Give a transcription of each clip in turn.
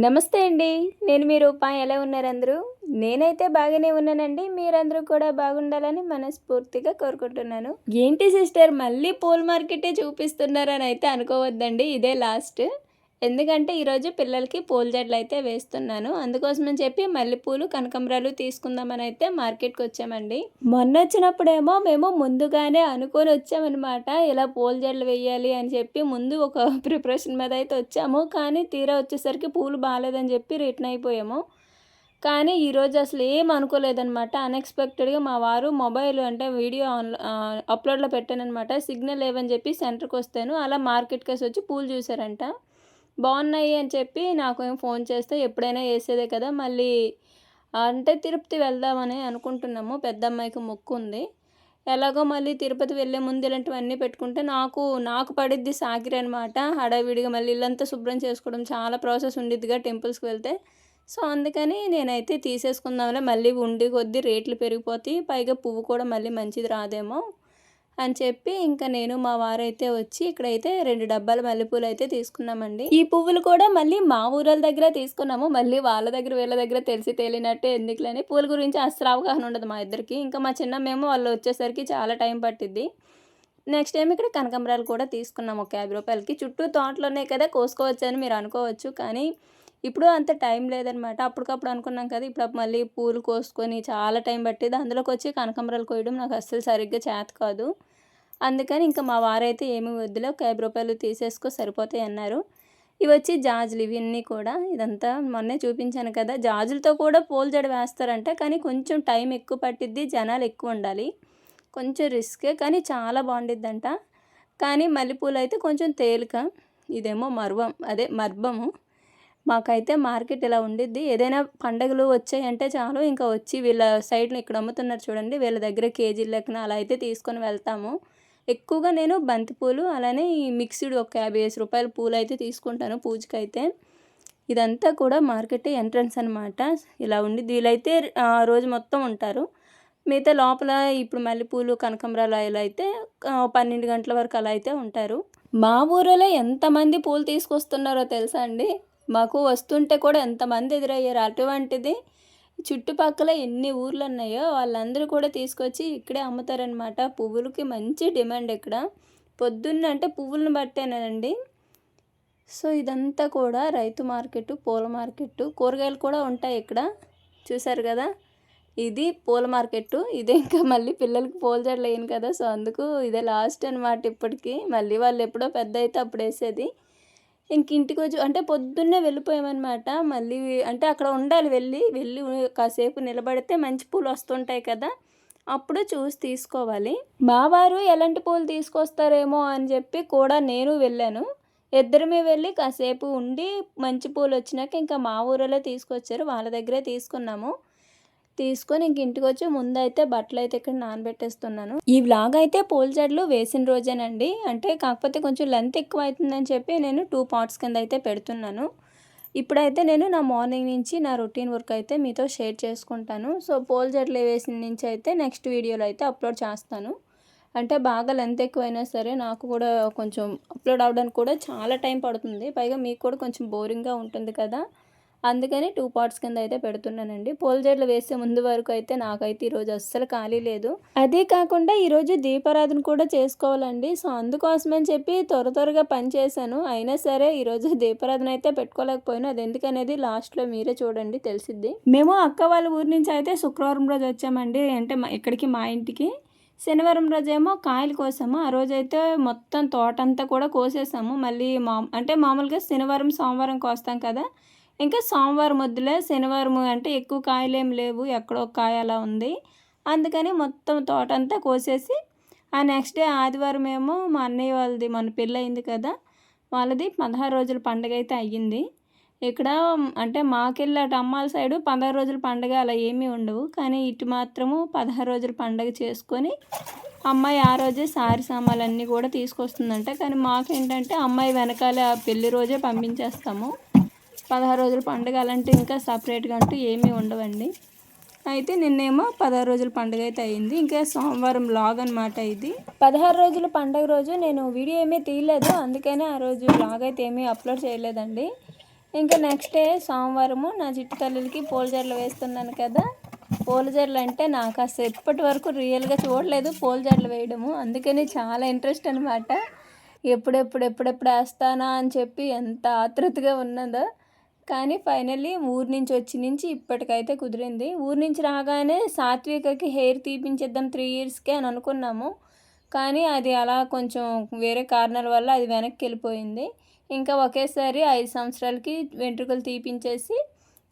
నమస్తే అండి. నేను మీ రూపాయి ఎలా ఉన్నారు అందరూ? నేనైతే బాగానే ఉన్నానండి. మీరందరూ కూడా బాగుండాలని మనస్ఫూర్తిగా కోరుకుంటున్నాను. ఏంటి సిస్టర్? మళ్ళీ పూల మార్కెటే చూపిస్తున్నారని అయితే అనుకోవద్దండి. ఇదే లాస్ట్. ఎందుకంటే ఈరోజు పిల్లలకి పూల జడలు అయితే వేస్తున్నాను. అందుకోసమని చెప్పి మల్లెపూలు కనకంబరాలు తీసుకుందామని అయితే మార్కెట్కి వచ్చామండి. మొన్న వచ్చినప్పుడేమో మేము ముందుగానే అనుకొని వచ్చామన్నమాట. ఇలా పూల జడలు వేయాలి అని చెప్పి ముందు ఒక ప్రిపరేషన్ మీద అయితే వచ్చాము. కానీ తీరా వచ్చేసరికి పూలు బాగాలేదని చెప్పి రిటర్న్ అయిపోయాము. కానీ ఈరోజు అసలు ఏం అనుకోలేదనమాట అన్ఎక్స్పెక్టెడ్గా మా వారు మొబైల్ అంటే వీడియో ఆన్ అప్లోడ్లో పెట్టానమాట సిగ్నల్ లేవని చెప్పి సెంటర్కి వస్తాను. అలా మార్కెట్కి వచ్చి పూలు చూసారంట బాగున్నాయి అని చెప్పి నాకు ఏం ఫోన్ చేస్తే ఎప్పుడైనా వేసేదే కదా మళ్ళీ అంటే తిరుపతి వెళ్దామని అనుకుంటున్నాము. పెద్ద అమ్మాయికి మొక్కు ఉంది. ఎలాగో మళ్ళీ తిరుపతి వెళ్ళే ముందు ఇలాంటివన్నీ పెట్టుకుంటే నాకు నాకు పడిద్ది సాకిరి అనమాట హడావిడిగా మళ్ళీ ఇల్లంతా శుభ్రం చేసుకోవడం చాలా ప్రాసెస్ ఉండిద్దిగా టెంపుల్స్కి వెళ్తే. సో అందుకని నేనైతే తీసేసుకుందాంలే. మళ్ళీ ఉండి కొద్దీ రేట్లు పెరిగిపోతాయి. పైగా పువ్వు కూడా మళ్ళీ మంచిది రాదేమో. అని చెప్పి ఇంకా నేను మా వారైతే వచ్చి ఇక్కడైతే రెండు డబ్బాల మల్లెపూలు అయితే తీసుకున్నామండి. ఈ పువ్వులు కూడా మళ్ళీ మా ఊరల దగ్గర తీసుకున్నాము. మళ్ళీ వాళ్ళ దగ్గర వీళ్ళ దగ్గర తెలిసి తేలినట్టు ఎందుకులని పూల గురించి అస్సలు అవగాహన ఉండదు మా ఇద్దరికి. ఇంకా మా చిన్న మేము వాళ్ళు వచ్చేసరికి చాలా టైం పట్టిద్ది. నెక్స్ట్ టైం ఇక్కడ కనకంబరాలు కూడా తీసుకున్నాం ఒక యాభై రూపాయలకి. చుట్టూ తోటలోనే కదా కోసుకోవచ్చు అని మీరు అనుకోవచ్చు కానీ ఇప్పుడు అంత టైం లేదనమాట. అప్పటికప్పుడు అనుకున్నాం కదా ఇప్పుడు మళ్ళీ పూలు కోసుకొని చాలా టైం పట్టేది అందులోకి వచ్చి కనకంబరాలు కోయడం నాకు అస్సలు సరిగ్గా చేత కాదు. అందుకని ఇంకా మా వారైతే ఏమి వద్దులో ఒక యాభై రూపాయలు తీసేసుకో సరిపోతాయి అన్నారు. ఇవి వచ్చి జాజులు ఇవన్నీ కూడా. ఇదంతా మొన్నే చూపించాను కదా. జాజులతో కూడా పూల వేస్తారంట కానీ కొంచెం టైం ఎక్కువ పట్టిద్ది జనాలు ఎక్కువ ఉండాలి. కొంచెం రిస్కే కానీ చాలా బాగుండిద్దంట. కానీ మల్లెపూలు అయితే కొంచెం తేలిక. ఇదేమో మర్వం అదే మర్బము మాకైతే మార్కెట్ ఇలా ఉండిద్ది. ఏదైనా పండగలు వచ్చాయంటే చాలు ఇంకా వచ్చి వీళ్ళ సైడ్లో ఇక్కడ అమ్ముతున్నారు చూడండి వీళ్ళ దగ్గర కేజీలు లెక్కన అలా అయితే తీసుకొని వెళ్తాము. ఎక్కువగా నేను బంతిపూలు అలానే ఈ మిక్స్డ్ ఒక యాభై వేసి రూపాయల పూలు అయితే తీసుకుంటాను పూజకైతే. ఇదంతా కూడా మార్కెట్ ఎంట్రన్స్ అనమాట ఇలా ఉండి వీళ్ళైతే రోజు మొత్తం ఉంటారు. మిగతా లోపల ఇప్పుడు మల్లెపూలు కనకంబరాలు అలా అయితే పన్నెండు గంటల వరకు అలా అయితే ఉంటారు. మా ఊరిలో ఎంతమంది పూలు తీసుకొస్తున్నారో తెలుసా అండి? మాకు వస్తుంటే కూడా ఎంతమంది ఎదురయ్యారు? అటువంటిది చుట్టుపక్కల ఎన్ని ఊర్లు ఉన్నాయో వాళ్ళందరూ కూడా తీసుకొచ్చి ఇక్కడే అమ్ముతారనమాట పువ్వులకి మంచి డిమాండ్ ఇక్కడ. పొద్దున్న అంటే పువ్వులను బట్టేనండి సో ఇదంతా కూడా రైతు మార్కెట్ పూల మార్కెట్ కూరగాయలు కూడా ఉంటాయి ఇక్కడ. చూసారు కదా? ఇది పూల మార్కెట్ ఇదే ఇంకా మళ్ళీ పిల్లలకి పూల జడలు వేయను కదా. సో అందుకు ఇదే లాస్ట్ అనమాట ఇప్పటికీ. మళ్ళీ వాళ్ళు ఎప్పుడో పెద్ద అయితే అప్పుడు వేసేది. ఇంక ఇంటికి వచ్చి అంటే పొద్దున్నే వెళ్ళిపోయామన్నమాట. మళ్ళీ అంటే అక్కడ ఉండాలి వెళ్ళి వెళ్ళి కాసేపు నిలబడితే మంచి పూలు వస్తుంటాయి కదా. అప్పుడు చూసి తీసుకోవాలి. బావారు ఎలాంటి పూలు తీసుకొస్తారేమో అని చెప్పి కూడా నేను వెళ్ళాను. ఇద్దరమే వెళ్ళి కాసేపు ఉండి మంచి పూలు వచ్చినాక ఇంకా మా ఊరిలో తీసుకొచ్చారు. వాళ్ళ దగ్గరే తీసుకున్నాము. తీసుకొని ఇంక ఇంటికి వచ్చి ముందైతే బట్టలు అయితే ఇక్కడ నానబెట్టేస్తున్నాను. ఈ వ్లాగ్ అయితే పోల్ జడ్లు వేసిన రోజేనండి. అంటే కాకపోతే కొంచెం లెంత్ ఎక్కువ అవుతుందని చెప్పి నేను టూ పార్ట్స్ కింద అయితే పెడుతున్నాను. ఇప్పుడైతే నేను నా మార్నింగ్ నుంచి నా రొటీన్ వర్క్ అయితే మీతో షేర్ చేసుకుంటాను. సో పోల్ జడ్లు వేసిన నుంచి అయితే నెక్స్ట్ వీడియోలో అయితే అప్లోడ్ చేస్తాను. అంటే బాగా లెంత్ ఎక్కువైనా సరే నాకు కూడా కొంచెం అప్లోడ్ అవ్వడానికి కూడా చాలా టైం పడుతుంది. పైగా మీకు కూడా కొంచెం బోరింగ్గా ఉంటుంది కదా. అందుకని టూ పార్ట్స్ కింద అయితే పెడుతున్నానండి. పూల వేసే ముందు వరకు అయితే నాకైతే ఈరోజు అస్సలు ఖాళీ లేదు. అదే కాకుండా ఈరోజు దీపారాధన కూడా చేసుకోవాలండి. సో అందుకోసమని చెప్పి త్వర త్వరగా పని చేశాను. అయినా సరే ఈరోజు దీపారాధన అయితే పెట్టుకోలేకపోయినా. అది ఎందుకనేది లాస్ట్లో మీరే చూడండి తెలిసిద్ది. మేము అక్క వాళ్ళ ఊరి నుంచి అయితే శుక్రవారం రోజు వచ్చామండి. అంటే ఇక్కడికి మా ఇంటికి. శనివారం రోజేమో కాయలు కోసాము. ఆ రోజైతే మొత్తం తోటంతా కూడా కోసేసాము. మళ్ళీ మా అంటే మామూలుగా శనివారం సోమవారం కోస్తాం కదా. ఇంకా సోమవారం వద్దులే శనివారం అంటే ఎక్కువ కాయలేం లేవు ఎక్కడో కాయ అలా ఉంది. అందుకని మొత్తం తోట అంతా కోసేసి ఆ నెక్స్ట్ డే ఆదివారం ఏమో మా అన్నయ్య వాళ్ళది మన పెళ్ళయింది కదా వాళ్ళది పదహారు రోజుల పండుగ అయితే అయ్యింది. ఇక్కడ అంటే మాకెళ్ళి అటు అమ్మాల సైడు పదహారు రోజుల పండుగ అలా ఏమీ ఉండవు. కానీ ఇటు మాత్రము పదహారు రోజుల పండుగ చేసుకొని అమ్మాయి ఆ రోజే సారి సామాన్లు కూడా తీసుకొస్తుందంట. కానీ మాకేంటంటే అమ్మాయి వెనకాల పెళ్ళి రోజే పంపించేస్తాము. పదహారు రోజుల పండుగ అలాంటి ఇంకా సపరేట్గా అంటూ ఏమీ ఉండవండి. అయితే నిన్నేమో పదహారు రోజుల పండుగ అయితే అయింది. ఇంకా సోమవారం లాగ్ అనమాట ఇది. పదహారు రోజుల పండుగ రోజు నేను వీడియో ఏమీ తీయలేదు. అందుకనే ఆ రోజు లాగ్ అయితే ఏమీ అప్లోడ్ చేయలేదండి. ఇంకా నెక్స్ట్ డే సోమవారము నా చిట్టు తల్లులకి పూలజడలు వేస్తున్నాను కదా. పోల్జర్లు అంటే నాకు అసలు ఎప్పటి వరకు రియల్గా చూడలేదు పోల్జర్లు వేయడము. అందుకని చాలా ఇంట్రెస్ట్ అనమాట ఎప్పుడెప్పుడు ఎప్పుడెప్పుడు వేస్తానా అని చెప్పి ఎంత ఆతృతగా ఉన్నదో. కానీ ఫైనల్లీ ఊరు నుంచి వచ్చి నుంచి ఇప్పటికైతే కుదిరింది. ఊరు నుంచి రాగానే సాత్వికకి హెయిర్ తీపించేద్దాం త్రీ ఇయర్స్కే అని అనుకున్నాము. కానీ అది అలా కొంచెం వేరే కారణాల వల్ల అది వెనక్కి వెళ్ళిపోయింది. ఇంకా ఒకేసారి ఐదు సంవత్సరాలకి వెంట్రుకలు తీపించేసి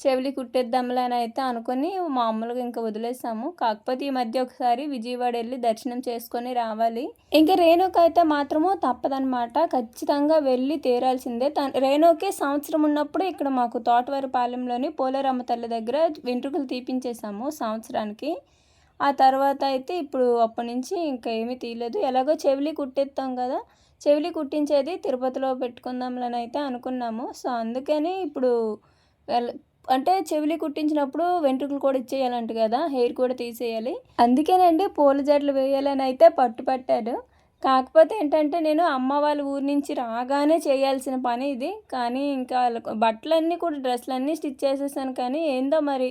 చెవిలి కుట్టేద్దాంలే అని అయితే అనుకుని మామూలుగా ఇంకా వదిలేసాము. కాకపోతే ఈ మధ్య ఒకసారి విజయవాడ వెళ్ళి దర్శనం చేసుకొని రావాలి. ఇంకా రేణుక అయితే మాత్రము తప్పదనమాట ఖచ్చితంగా వెళ్ళి తీరాల్సిందే. తన రేణుకే సంవత్సరం ఉన్నప్పుడు ఇక్కడ మాకు తోటవారిపాలెంలోని పోలేరమ్మ తల్లి దగ్గర వెంట్రుకలు తీపించేసాము సంవత్సరానికి. ఆ తర్వాత అయితే ఇప్పుడు అప్పటి నుంచి ఇంకా ఏమీ తీయలేదు. ఎలాగో చెవిలి కుట్టేస్తాం కదా. చెవిలి కుట్టించేది తిరుపతిలో పెట్టుకుందాంలని అయితే అనుకున్నాము. సో అందుకని ఇప్పుడు వెళ్ళ అంటే చెవిలి కుట్టించినప్పుడు వెంట్రుకలు కూడా ఇచ్చేయాలంట కదా హెయిర్ కూడా తీసేయాలి. అందుకేనండి పూల జడలు వేయాలని అయితే పట్టుపట్టాడు కాకపోతే ఏంటంటే నేను అమ్మ వాళ్ళ ఊరి నుంచి రాగానే చేయాల్సిన పని ఇది. కానీ ఇంకా బట్టలన్నీ కూడా డ్రెస్సులన్నీ స్టిచ్ చేసేసాను. కానీ ఏందో మరి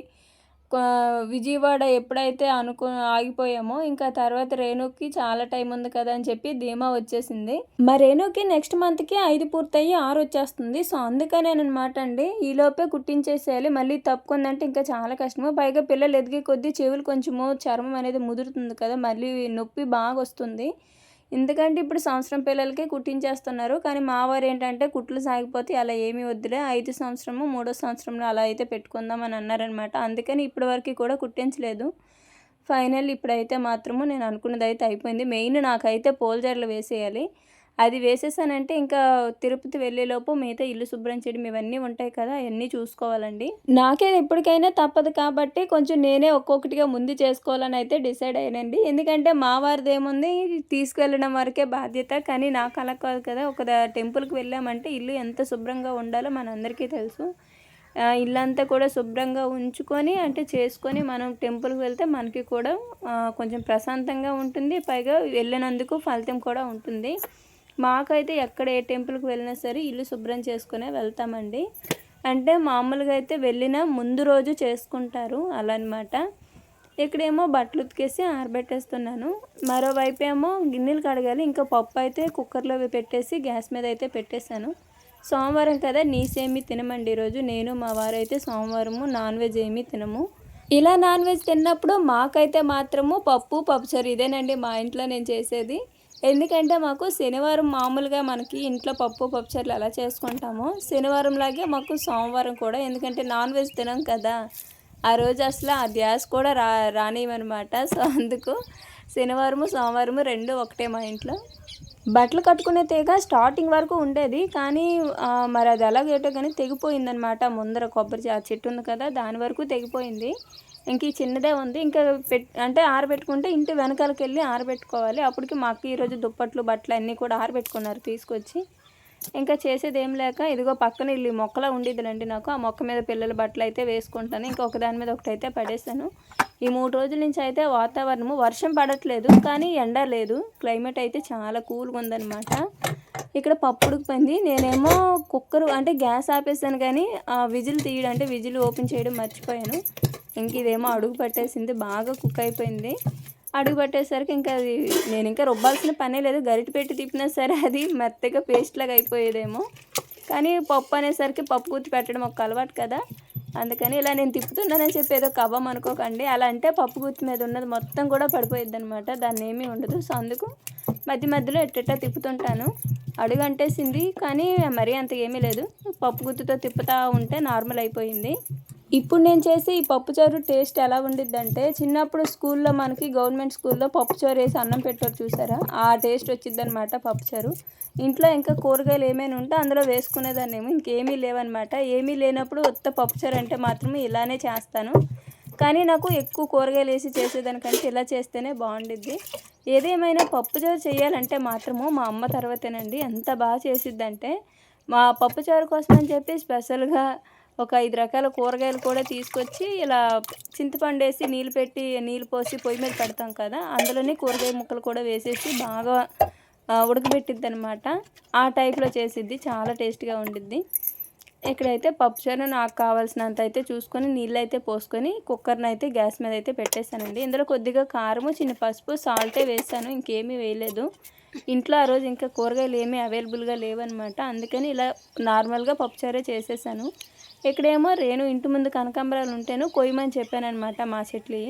విజయవాడ ఎప్పుడైతే అనుకు ఆగిపోయామో ఇంకా తర్వాత రేణుకి చాలా టైం ఉంది కదా అని చెప్పి ధీమా వచ్చేసింది. మా రేణుకి నెక్స్ట్ మంత్కి ఐదు పూర్తయ్యి ఆరు వచ్చేస్తుంది. సో అందుకనే అనమాట అండి ఈలోపే కుట్టించేసేయాలి మళ్ళీ తప్పుకుందంటే ఇంకా చాలా కష్టము. పైగా పిల్లలు ఎదిగే కొద్దీ చెవులు కొంచెము చర్మం అనేది ముదురుతుంది కదా మళ్ళీ నొప్పి బాగా వస్తుంది. ఎందుకంటే ఇప్పుడు సంవత్సరం పిల్లలకే కుట్టించేస్తున్నారు. కానీ మా వారు ఏంటంటే కుట్లు సాగిపోతే అలా ఏమీ వద్దులే. ఐదు సంవత్సరము మూడో సంవత్సరంలో అలా అయితే పెట్టుకుందాం అని అన్నారనమాట అందుకని ఇప్పటి వరకు కూడా కుట్టించలేదు. ఫైనల్ ఇప్పుడైతే మాత్రము నేను అనుకున్నది అయితే అయిపోయింది. మెయిన్ నాకైతే పోల్జర్లు వేసేయాలి. అది వేసేసానంటే ఇంకా తిరుపతి వెళ్ళేలోపు మిగతా ఇల్లు శుభ్రం చేయడం ఇవన్నీ ఉంటాయి కదా అవన్నీ చూసుకోవాలండి. నాకే ఎప్పటికైనా తప్పదు కాబట్టి కొంచెం నేనే ఒక్కొక్కటిగా ముందు చేసుకోవాలని అయితే డిసైడ్ అయ్యానండి. ఎందుకంటే మా వారిది ఏముంది తీసుకెళ్ళడం వరకే బాధ్యత. కానీ నాకు అలా కాదు కదా ఒక టెంపుల్కి వెళ్ళామంటే ఇల్లు ఎంత శుభ్రంగా ఉండాలో మనందరికీ తెలుసు. ఇల్లంతా కూడా శుభ్రంగా ఉంచుకొని అంటే చేసుకొని మనం టెంపుల్కి వెళ్తే మనకి కూడా కొంచెం ప్రశాంతంగా ఉంటుంది. పైగా వెళ్ళినందుకు ఫలితం కూడా ఉంటుంది. మాకైతే ఎక్కడ ఏ టెంపుల్కి వెళ్ళినా సరే ఇల్లు శుభ్రం చేసుకునే వెళ్తామండి. అంటే మామూలుగా అయితే వెళ్ళిన ముందు రోజు చేసుకుంటారు అలా అనమాట ఇక్కడేమో బట్టలు ఉతికేసి ఆరబెట్టేస్తున్నాను. మరోవైపు ఏమో గిన్నెలు కడగాలి ఇంకా పప్పు అయితే కుక్కర్లో పెట్టేసి గ్యాస్ మీద అయితే పెట్టేశాను. సోమవారం కదా నీసేమీ తినమండి ఈరోజు. నేను మా వారైతే సోమవారము నాన్ వెజ్ ఏమీ తినము. ఇలా నాన్ వెజ్ తిన్నప్పుడు మాకైతే మాత్రము పప్పు పప్పుచారు ఇదేనండి మా ఇంట్లో నేను చేసేది. ఎందుకంటే మాకు శనివారం మామూలుగా మనకి ఇంట్లో పప్పు పప్పుచర్లు ఎలా చేసుకుంటాము. శనివారం లాగే మాకు సోమవారం కూడా ఎందుకంటే నాన్ వెజ్ తినాం కదా. ఆ రోజు అసలు ఆ గ్యాస్ కూడా రా రానివన్నమాట సో అందుకు శనివారము సోమవారము రెండు ఒకటే మా ఇంట్లో. బట్టలు కట్టుకునే తీగ స్టార్టింగ్ వరకు ఉండేది కానీ మరి అది ఎలాగేటో కానీ తెగిపోయిందనమాట. ముందర కొబ్బరి చెట్టు ఉంది కదా దాని వరకు తెగిపోయింది. ఇంక ఈ చిన్నదే ఉంది. ఇంకా పెట్ అంటే ఆరబెట్టుకుంటే ఇంటి వెనకాలకి వెళ్ళి ఆరబెట్టుకోవాలి. అప్పటికి మా అక్క ఈరోజు దుప్పట్లు బట్టలు అన్నీ కూడా ఆరబెట్టుకున్నారు తీసుకొచ్చి. ఇంకా చేసేది ఏం లేక ఇదిగో పక్కన ఇల్లు మొక్కలా ఉండేదిలండి నాకు. ఆ మొక్క మీద పిల్లల బట్టలు అయితే వేసుకుంటాను. ఇంకా ఒకదాని మీద ఒకటి అయితే పడేసాను ఈ మూడు రోజుల నుంచి అయితే వాతావరణము వర్షం పడట్లేదు. కానీ ఎండ లేదు. క్లైమేట్ అయితే చాలా కూల్గా ఉందన్నమాట. ఇక్కడ పప్పు ఉడికిపోయింది. నేనేమో కుక్కర్ అంటే గ్యాస్ ఆపేసాను కానీ ఆ విజిల్ తీయడం అంటే విజిల్ ఓపెన్ చేయడం మర్చిపోయాను. ఇంక ఇదేమో అడుగు పట్టేసింది బాగా కుక్ అయిపోయింది. అడుగు పట్టేసరికి ఇంకా అది నేను ఇంకా రుబ్బాల్సిన పనే లేదు గరిట పెట్టి తిప్పినా సరే అది మెత్తగా పేస్ట్ లాగా అయిపోయేదేమో. కానీ పప్పు అనేసరికి పప్పు గుర్తు పెట్టడం ఒక అలవాటు కదా. అందుకని ఇలా నేను తిప్పుతున్నానని చెప్పి ఏదో కవ్వం అనుకోకండి. అలా అంటే పప్పు గుత్తి మీద ఉన్నది మొత్తం కూడా పడిపోయిద్ది అనమాట దాన్ని ఏమీ ఉండదు. సో అందుకు మధ్య మధ్యలో ఎట్టెట్టా తిప్పుతుంటాను. అడుగు అంటేసింది కానీ మరీ అంత ఏమీ లేదు. పప్పు గుత్తుతో తిప్పుతూ ఉంటే నార్మల్ అయిపోయింది. ఇప్పుడు నేను చేసే ఈ పప్పుచారు టేస్ట్ ఎలా ఉండిద్దంటే చిన్నప్పుడు స్కూల్లో మనకి గవర్నమెంట్ స్కూల్లో పప్పుచారు వేసి అన్నం పెట్టారు చూసారా? ఆ టేస్ట్ వచ్చింది అనమాట పప్పుచారు ఇంట్లో ఇంకా కూరగాయలు ఏమైనా ఉంటే అందులో వేసుకునేదాన్ని ఏమో ఇంకేమీ లేవన్నమాట. ఏమీ లేనప్పుడు ఉత్త పప్పుచారు అంటే మాత్రం ఇలానే చేస్తాను. కానీ నాకు ఎక్కువ కూరగాయలు వేసి చేసేదానికంటే ఇలా చేస్తేనే బాగుండిద్ది. ఏదేమైనా పప్పుచారు చేయాలంటే మాత్రము మా అమ్మ తర్వాతేనండి. ఎంత బాగా చేసిద్దంటే మా పప్పుచారు కోసం అని చెప్పి స్పెషల్గా ఒక ఐదు రకాల కూరగాయలు కూడా తీసుకొచ్చి ఇలా చింతపండు వేసి నీళ్ళు పెట్టి నీళ్ళు పోసి పొయ్యి మీద పెడతాం కదా అందులోనే కూరగాయ ముక్కలు కూడా వేసేసి బాగా ఉడకబెట్టిద్ది అనమాట ఆ టైప్లో చేసిద్ది చాలా టేస్ట్గా ఉండిద్ది. ఇక్కడైతే పప్పుచారు నాకు కావాల్సినంత అయితే చూసుకొని నీళ్ళు అయితే పోసుకొని కుక్కర్ని అయితే గ్యాస్ మీద అయితే పెట్టేశానండి. ఇందులో కొద్దిగా కారము చిన్న పసుపు సాల్టే వేసాను ఇంకేమీ వేయలేదు. ఇంట్లో ఆ రోజు ఇంకా కూరగాయలు ఏమీ అవైలబుల్గా లేవన్నమాట. అందుకని ఇలా నార్మల్గా పప్పుచారే చేసేసాను. ఇక్కడేమో రేణు ఇంటి ముందు కనకాంబరాలు ఉంటేను కొయ్యమని చెప్పానమాట మా చెట్లు.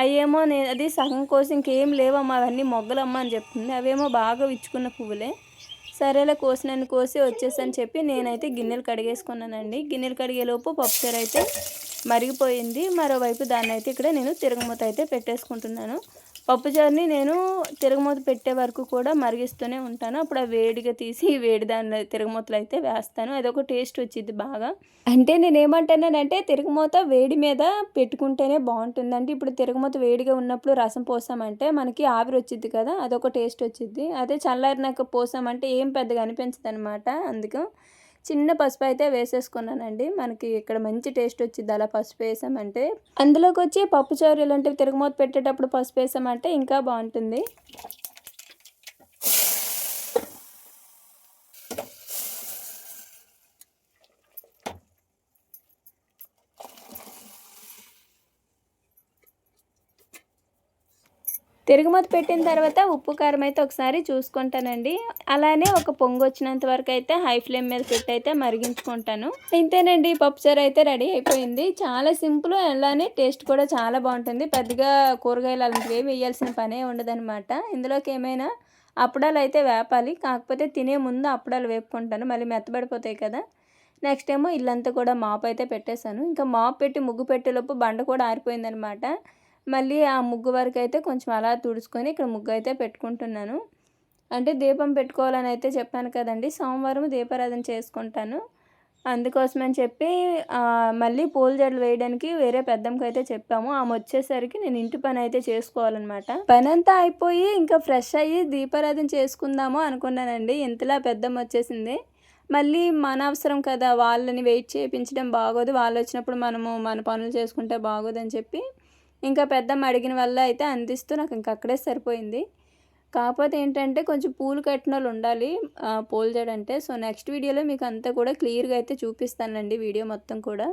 అవేమో నేను అది సగం కోసం ఇంకేం లేవమ్మా అవన్నీ మొగ్గలమ్మ అని చెప్తుంది. అవేమో బాగా విచ్చుకున్న పువ్వులే. సరేలే కోసినని కోసి వచ్చేసని చెప్పి నేనైతే గిన్నెలు కడిగేసుకున్నానండి. గిన్నెలు కడిగేలోపు పప్పుచారు అయితే మరిగిపోయింది. మరోవైపు దాన్ని అయితే ఇక్కడ నేను తిరగమూత అయితే పెట్టేసుకుంటున్నాను. పప్పుచారుని నేను తిరగమూత పెట్టే వరకు కూడా మరిగిస్తూనే ఉంటాను. అప్పుడు ఆ వేడిగా తీసి వేడి దాని తిరగమూతలు అయితే వేస్తాను. అదొక టేస్ట్ వచ్చింది బాగా. అంటే నేను ఏమంటానంటే తిరగమూత వేడి మీద పెట్టుకుంటేనే బాగుంటుంది. అంటే ఇప్పుడు తిరగమూత వేడిగా ఉన్నప్పుడు రసం పోసామంటే మనకి ఆవిరి వచ్చింది కదా అదొక టేస్ట్ వచ్చింది అదే చల్లారినాక పోసామంటే ఏం పెద్దగా అనిపించదు అనమాట అందుకు. చిన్న పసుపు అయితే వేసేసుకున్నానండి. మనకి ఇక్కడ మంచి టేస్ట్ వచ్చింది అలా పసుపు వేసామంటే అందులోకి వచ్చి పప్పు చారు ఇలాంటివి తిరగమూత పెట్టేటప్పుడు పసుపు వేసామంటే ఇంకా బాగుంటుంది. తిరుగుమతి పెట్టిన తర్వాత ఉప్పు కారం అయితే ఒకసారి చూసుకుంటానండి. అలానే ఒక పొంగు వచ్చినంత వరకు అయితే హై ఫ్లేమ్ మీద పెట్టి అయితే మరిగించుకుంటాను. ఇంతేనండి పప్పుచారు అయితే రెడీ అయిపోయింది. చాలా సింపుల్ అలానే టేస్ట్ కూడా చాలా బాగుంటుంది. పెద్దగా కూరగాయలు అలాంటివి వేయాల్సిన పనే ఉండదనమాట ఇందులోకి ఏమైనా అప్పడాలు అయితే వేపాలి. కాకపోతే తినే ముందు అప్పడాలు వేపుకుంటాను. మళ్ళీ మెత్తబడిపోతాయి కదా. నెక్స్ట్ ఏమో ఇల్లంతా కూడా మాపు అయితే పెట్టేశాను. ఇంకా మాపు పెట్టి ముగ్గు పెట్టేలోపు బండ కూడా ఆరిపోయిందనమాట మళ్ళీ ఆ ముగ్గు వరకు అయితే కొంచెం అలా తుడుచుకొని ఇక్కడ ముగ్గు అయితే పెట్టుకుంటున్నాను. అంటే దీపం పెట్టుకోవాలని అయితే చెప్పాను కదండి. సోమవారం దీపారాధన చేసుకుంటాను. అందుకోసమని చెప్పి మళ్ళీ పూల జడలు వేయడానికి వేరే పెద్దమ్మకి అయితే చెప్పాము. ఆమె వచ్చేసరికి నేను ఇంటి పని అయితే చేసుకోవాలన్నమాట. పని అంతా అయిపోయి ఇంకా ఫ్రెష్ అయ్యి దీపారాధన చేసుకుందాము అనుకున్నానండి. ఇంతలా పెద్దమ్మ వచ్చేసింది. మళ్ళీ మన అవసరం కదా వాళ్ళని వెయిట్ చేయించడం బాగోదు. వాళ్ళు వచ్చినప్పుడు మనము మన పనులు చేసుకుంటే బాగోదని చెప్పి ఇంకా పెద్దమ్మ అడిగిన వల్ల అయితే అందిస్తూ నాకు ఇంకా అక్కడే సరిపోయింది. కాకపోతే ఏంటంటే కొంచెం పూలు కట్టిన వాళ్ళు ఉండాలి పోల్చాడంటే. సో నెక్స్ట్ వీడియోలో మీకు అంతా కూడా క్లియర్గా అయితే చూపిస్తానండి వీడియో మొత్తం కూడా.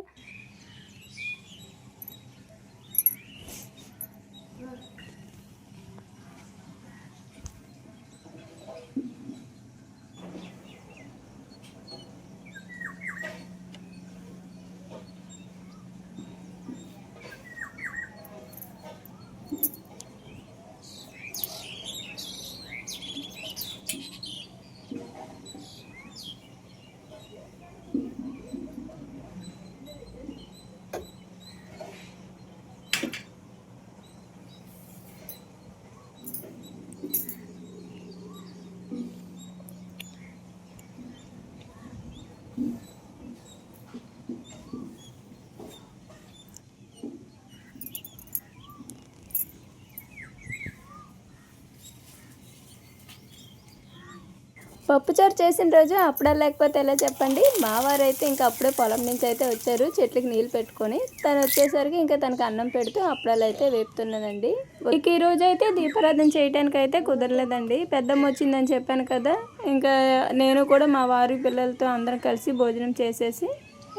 పప్పుచారు చేసిన రోజు అప్పుడే లేకపోతే ఎలా చెప్పండి? మావారు అయితే ఇంకా అప్పుడే పొలం నుంచి అయితే వచ్చారు. చెట్లకి నీళ్ళు పెట్టుకొని తను వచ్చేసరికి ఇంకా తనకు అన్నం పెడుతూ అప్పుడాలు అయితే వేపుతున్నానండి ఇక ఈ రోజు అయితే దీపారాధన చేయడానికి అయితే కుదరలేదండి. పెద్దమ్మ వచ్చిందని చెప్పాను కదా. ఇంకా నేను కూడా మా వారి పిల్లలతో అందరం కలిసి భోజనం చేసేసి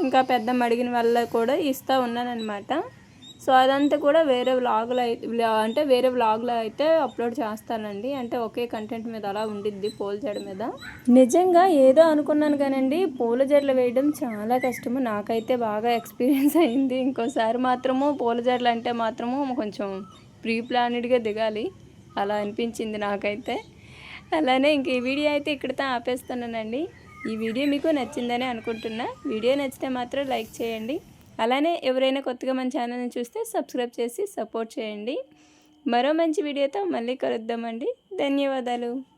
ఇంకా పెద్దమ్మ అడిగిన వల్ల కూడా ఇస్తూ ఉన్నానమాట సో అదంతా కూడా వేరే వ్లాగ్లో అయితే అంటే వేరే వ్లాగ్లో అయితే అప్లోడ్ చేస్తానండి. అంటే ఒకే కంటెంట్ మీద అలా ఉండిద్ది పూల జడ మీద. నిజంగా ఏదో అనుకున్నాను కానండి పూల జడలు వేయడం చాలా కష్టము. నాకైతే బాగా ఎక్స్పీరియన్స్ అయింది. ఇంకోసారి మాత్రము పూల జడలు అంటే మాత్రము కొంచెం ప్రీ ప్లానెడ్గా దిగాలి. అలా అనిపించింది నాకైతే. అలానే ఇంక ఈ వీడియో అయితే ఇక్కడితో ఆపేస్తున్నానండి. ఈ వీడియో మీకు నచ్చిందని అనుకుంటున్నా. వీడియో నచ్చితే మాత్రం లైక్ చేయండి. అలానే ఎవరైనా కొత్తగా మన ఛానల్ని చూస్తే సబ్స్క్రైబ్ చేసి సపోర్ట్ చేయండి. మరో మంచి వీడియోతో మళ్ళీ కలుద్దామండి. ధన్యవాదాలు.